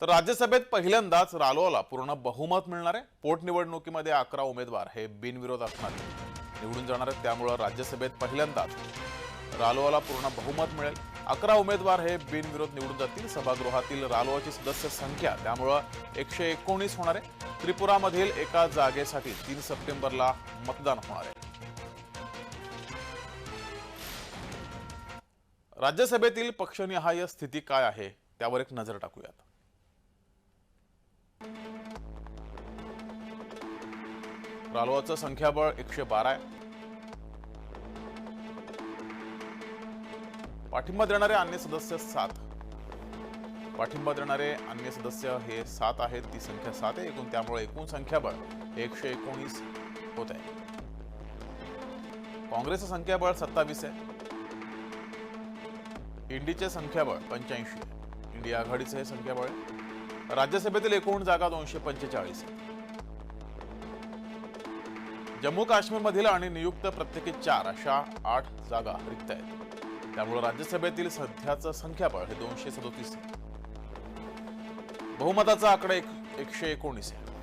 तर राज्यसभेत पहिल्यांदाच रालोआला पूर्ण बहुमत मिळणार आहे. पोटनिवडणुकीमध्ये अकरा उमेदवार हे बिनविरोध असणार. निवडून जाणार आहेत त्यामुळं राज्यसभेत पहिल्यांदाच रालोआला पूर्ण बहुमत मिळेल. अकरा उमेदवार हे बिनविरोध निवडून जातील. सभागृहातील रालोआची सदस्य संख्या त्यामुळं एकशे एकोणीस होणार आहे. त्रिपुरामधील एका जागेसाठी तीन सप्टेंबरला मतदान होणार आहे. राज्यसभेतील पक्षनिहाय स्थिती काय आहे? त्यावर एक नजर टाकूयात. रालोआचं संख्याबळ एकशे बारा आहे. पाठिंबा देणारे अन्य सदस्य सात. पाठिंबा देणारे अन्य सदस्य हे सात आहेत. ती संख्या सात आहे. एकूण त्यामुळे एकूण संख्याबळ एकशे एकोणीस होत आहे. काँग्रेसचं संख्याबळ सत्तावीस आहे. इंडीचे संख्याबळ पंच्याऐंशी इंडिया आघाडीचं हे संख्याबळ आहे. राज्यसभेतील एकूण जागा दोनशे पंचेचाळीस. जम्मू काश्मीरमधील आणि नियुक्त प्रत्येकी चार अशा आठ जागा रिक्त आहेत. त्यामुळे राज्यसभेतील सध्याचं संख्याबळ हे दोनशे सदोतीस बहुमताचा आकडा एक एकशे एकोणीस आहे.